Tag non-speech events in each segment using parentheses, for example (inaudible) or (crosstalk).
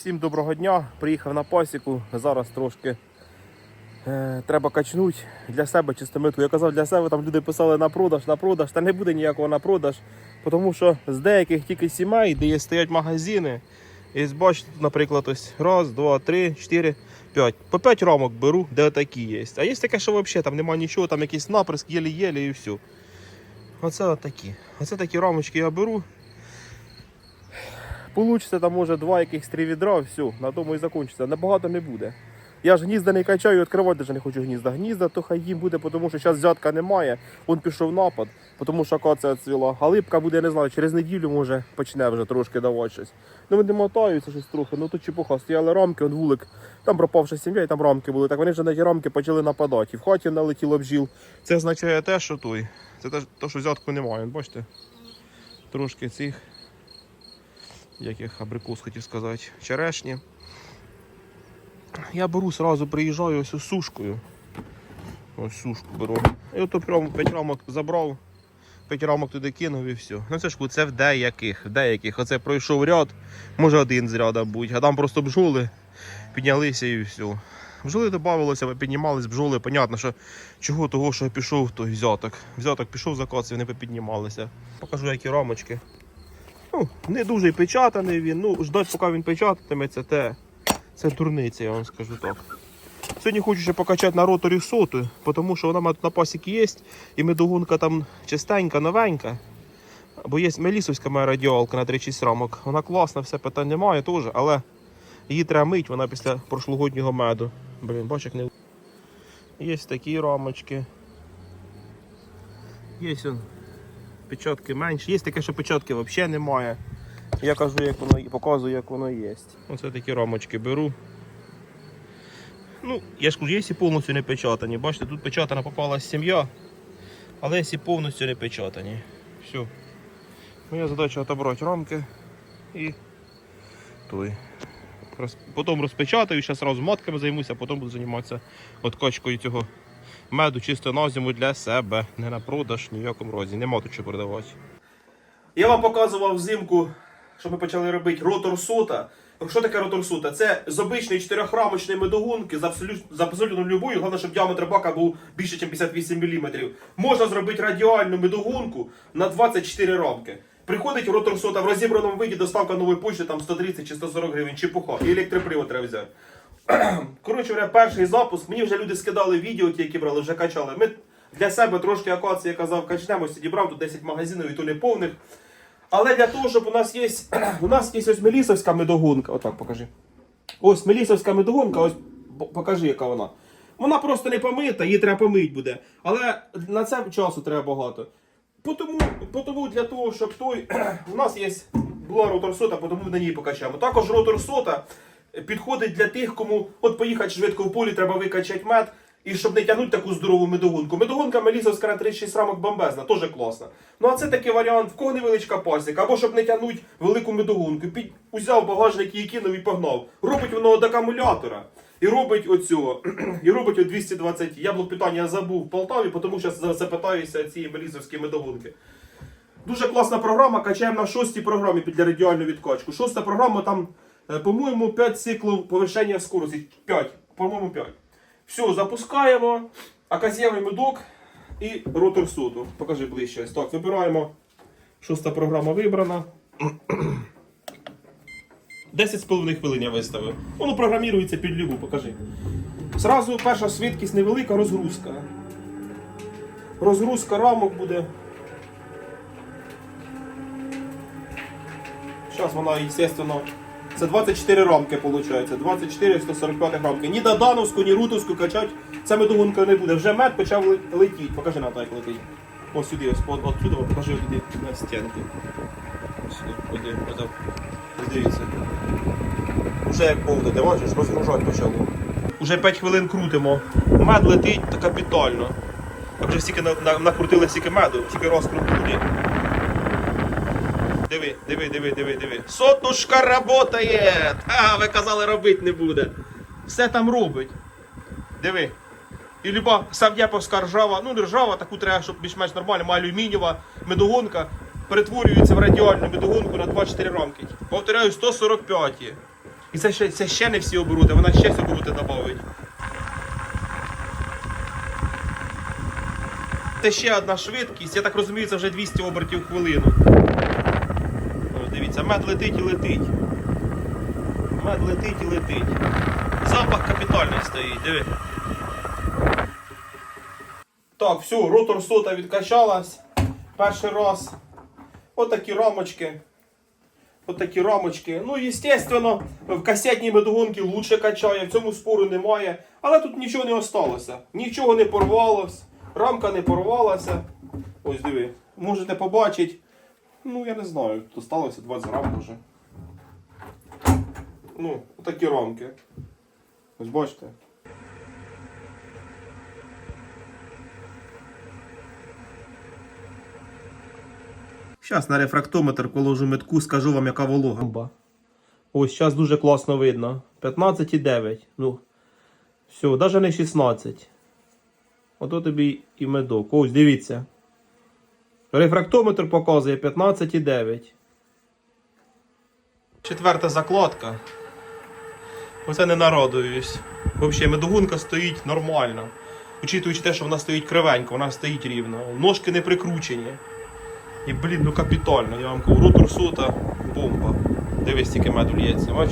Всім доброго дня. Приїхав на пасіку. Зараз трошки е, треба качнути для себе чистомитку. Я казав для себе, там люди писали на продаж, на продаж, та не буде ніякого на продаж. Тому що з деяких тільки сімей, де є стоять магазини. І бачите, наприклад, ось раз, два, три, чотири, п'ять. По п'ять рамок беру, де такі є. А є таке, що взагалі там немає нічого, там якийсь наприск, єлі-єлі і все. Оце отакі. Оце такі рамочки я беру. Получиться там може два якихось три відра, все, на тому і закінчиться. Набагато не буде. Я ж гнізда не качаю, відкривати вже не хочу гнізда. Гнізда то хай їм буде, тому що зараз взятка немає. Он пішов напад, тому що акація цвіла. Галибка буде, я не знаю, через неділю може почне вже трошки давати щось. Ну вони мотаються щось трохи, ну тут чепуха. Стояли рамки, он вулик, там пропавша сім'я, і там рамки були. Так вони вже на ті рамки почали нападати. І в хаті налетіло бджіл. Це означає те, що той. Це те, що взятку немає. Бачите? Трошки цих яких абрикос хотів сказати, черешні. Я беру сразу, приїжджаю ось сушкою. Ось сушку беру. І ото прямо 5 рамок забрав, 5 рамок туди кинув і все. Ну це ж це в деяких, в деяких. Оце пройшов ряд, може один з ряда будь, а там просто бджоли піднялися і все. Бджоли додавалося, піднімались, бджоли, понятно, що чого того, що я пішов, той взяток. Взяток пішов заказ, і вони попіднімалися. Покажу, які рамочки. Ну, не дуже печатаний він. Ну, ждать, поки він печататиметься, те. Це дурниця, я вам скажу так. Сьогодні хочу ще покачати на роторі соту, тому що вона тут на пасіки є, і медогонка там чистенька, новенька. Бо є мелісовська моя радіалка на 3-6 рамок. Вона класна, все питань немає теж, але її треба мить, вона після прошлогоднього меду. Блін, бач, як не. Є такі рамочки. Є он печатки менші. Є таке, що печатки взагалі немає. Я кажу, як воно показую, як воно є. Оце такі рамочки беру. Ну, я ж кажу, є і повністю не печатані. Бачите, тут печатана попалась сім'я, але є повністю не печатані. Все. Моя задача отобрати рамки і той. Потім розпечатаю, зараз матками займуся, а потім буду займатися откачкою цього меду чисто на зиму для себе, не на продаж ні в якому разі. Нема тут що продавати. Я вам показував взимку, що ми почали робити ротор сота. Що таке ротор сота? Це з обичної чотирьохрамочної медогонки з абсолютно, з абсолютно любою, головне, щоб діаметр бака був більше, ніж 58 мм. Можна зробити радіальну медогонку на 24 рамки. Приходить ротор сота в розібраному виді, доставка нової почти там 130 чи 140 гривень, чепуха. І електропривод треба взяти. (clears throat) Коротше говоря, перший запуск. Мені вже люди скидали відео, ті, які брали, вже качали. Ми для себе трошки акації, я казав, качнемо, сьогодні брав тут 10 магазинів і то не повних. Але для того, щоб у нас є, (clears throat) у нас є ось Мелісовська медогонка. Отак покажи. Ось Мелісовська медогонка, ось покажи, яка вона. Вона просто не помита, її треба помити буде. Але на це часу треба багато. Потому, потому для того, щоб той. (clears throat) У нас є була ротор сота, тому на ній покачаємо. Також ротор сота підходить для тих, кому от поїхати швидко в полі, треба викачати мед. І щоб не тягнути таку здорову медогонку. Медогонка Мелісовська на 36 рамок бомбезна, теж класна. Ну а це такий варіант, в кого невеличка пасіка, або щоб не тягнути велику медогонку. Під, узяв багажник і кинув і погнав. Робить воно від акумулятора. І робить оцього, (clears throat) і робить от 220. Яблук питання забув в Полтаві, тому що запитаюся цієї мелісовські медогонки. Дуже класна програма, качаємо на шостій програмі під радіальну відкачку. Шоста програма там, по-моєму, 5 циклів повищення скорості. 5, по-моєму, 5. Все, запускаємо. Аказієвий медок і ротор соту. Покажи ближче. Так, вибираємо. Шоста програма вибрана. (clears throat) 10,5 хвилин я виставив. Воно програмірується під любу, покажи. Зразу перша швидкість невелика розгрузка. Розгрузка рамок буде. Зараз вона, естественно, це 24 рамки виходить. 24 145 рамки. Ні Додановську, ні Рутовську качати ця медогонка не буде. Вже мед почав летіти. Покажи на як летить. Ось сюди, ось отсюди, покажи туди на стінку. Ось сюди, куди. Дивіться. Уже як повне, ти бачиш, розгружати почало. Уже 5 хвилин крутимо. Мед летить та капітально. А вже стільки на, на, накрутили стільки меду, тільки розкрут буде. Диви, диви, диви, диви, диви. Сотушка работає! А, ви казали, робити не буде. Все там робить. Диви. І люба савдяповська ржава, ну не ржава, таку треба, щоб більш-менш нормально, алюмінієва медогонка перетворюється в радіальну медогонку на 24 рамки. Повторяю, 145. І це ще, це ще не всі обороти, вона ще ці обороти додавить. Це ще одна швидкість, я так розумію, це вже 200 обертів в хвилину. Дивіться, мед летить і летить. Мед летить і летить. Запах капітальний стоїть, диви. Так, все, ротор сота відкачалась. Перший раз. Отакі рамочки. Отакі рамочки. Ну, естественно, в касетній медогонці лучше качає, в цьому спору немає. Але тут нічого не осталося. Нічого не порвалось, рамка не порвалася. Ось диви. Можете побачити. Ну, я не знаю, тут осталося 20 грам може. Ну, отакі рамки. Ось бачите. Зараз на рефрактометр положу метку, скажу вам, яка волога. Ось зараз дуже класно видно. 15,9. Ну, все, навіть не 16. Ото тобі і медок. Ось, дивіться. Рефрактометр показує 15,9. Четверта закладка. Оце не нарадуюсь. Взагалі, медогунка стоїть нормально. Учитуючи те, що вона стоїть кривенько, вона стоїть рівно. Ножки не прикручені. І, блін, ну капітально, я вам кажу, ротор сота, бомба. Дивись, тільки меду лється, бач?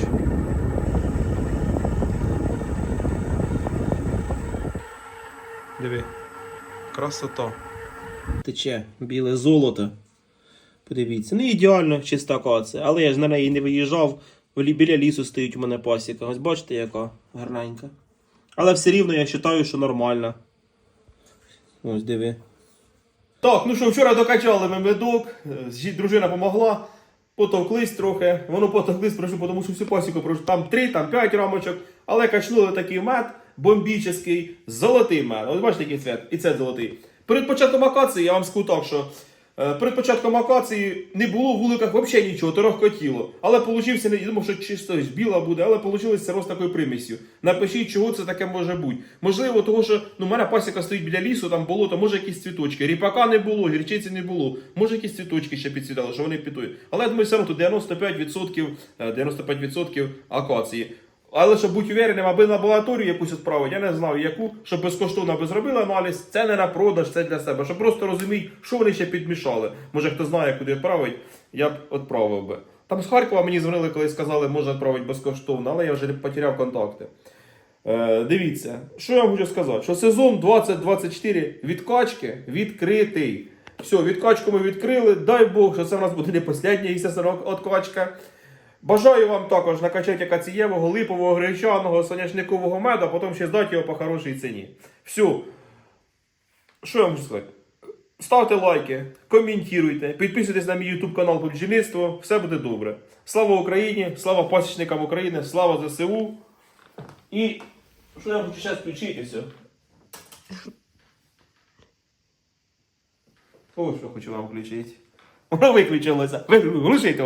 Диви. Красота. Тече біле золото. Подивіться, не ідеально чиста акація, але я ж на неї не виїжджав. Біля лісу стоїть у мене пасіка. Ось бачите, яка гарненька. Але все рівно я вважаю, що нормально. Ось диви. Так, ну що, вчора докачали ми медок, е, дружина помогла, потовклись трохи. Воно потовклись, прошу, тому що всю пасіку прошу. Там 3, там 5 рамочок, але качнули такий мед бомбічний, золотий мед. Ось бачите, який цвет, і це золотий. Перед початком акації я вам скажу так, що е, перед початком акації не було в вуликах взагалі нічого, торохкотіло. Але получився, не думав, що чисто біла буде, але вийшло це роз такою примісю. Напишіть, чого це таке може бути. Можливо, того, що ну, у мене пасіка стоїть біля лісу, там болото, може якісь цвіточки. Ріпака не було, гірчиці не було. Може якісь цвіточки ще підцвітали, що вони підуть. Але я думаю, все одно тут 95%, е, 95% акації. Але щоб бути уверенним, аби лабораторію якусь відправити, я не знаю яку, щоб безкоштовно би зробили аналіз, це не на продаж, це для себе. Щоб просто розуміти, що вони ще підмішали. Може хто знає, куди відправити, я б відправив би. Там з Харкова мені дзвонили, коли сказали, можна відправити безкоштовно, але я вже потеряв контакти. Е, дивіться, що я вам хочу сказати, що сезон 2024 відкачки відкритий. Все, відкачку ми відкрили. Дай Бог, що це в нас буде не остання откачка. Бажаю вам також накачати акацієвого, липового, гречаного, соняшникового меду, а потім ще здати його по хорошій ціні. Все. Що я можу сказати? Ставте лайки, коментуйте, підписуйтесь на мій YouTube канал по. Все буде добре. Слава Україні! Слава пасічникам України! Слава ЗСУ! І що я хочу зараз включити все. Ось що хочу вам включити. Воно виключилося. Ви глушите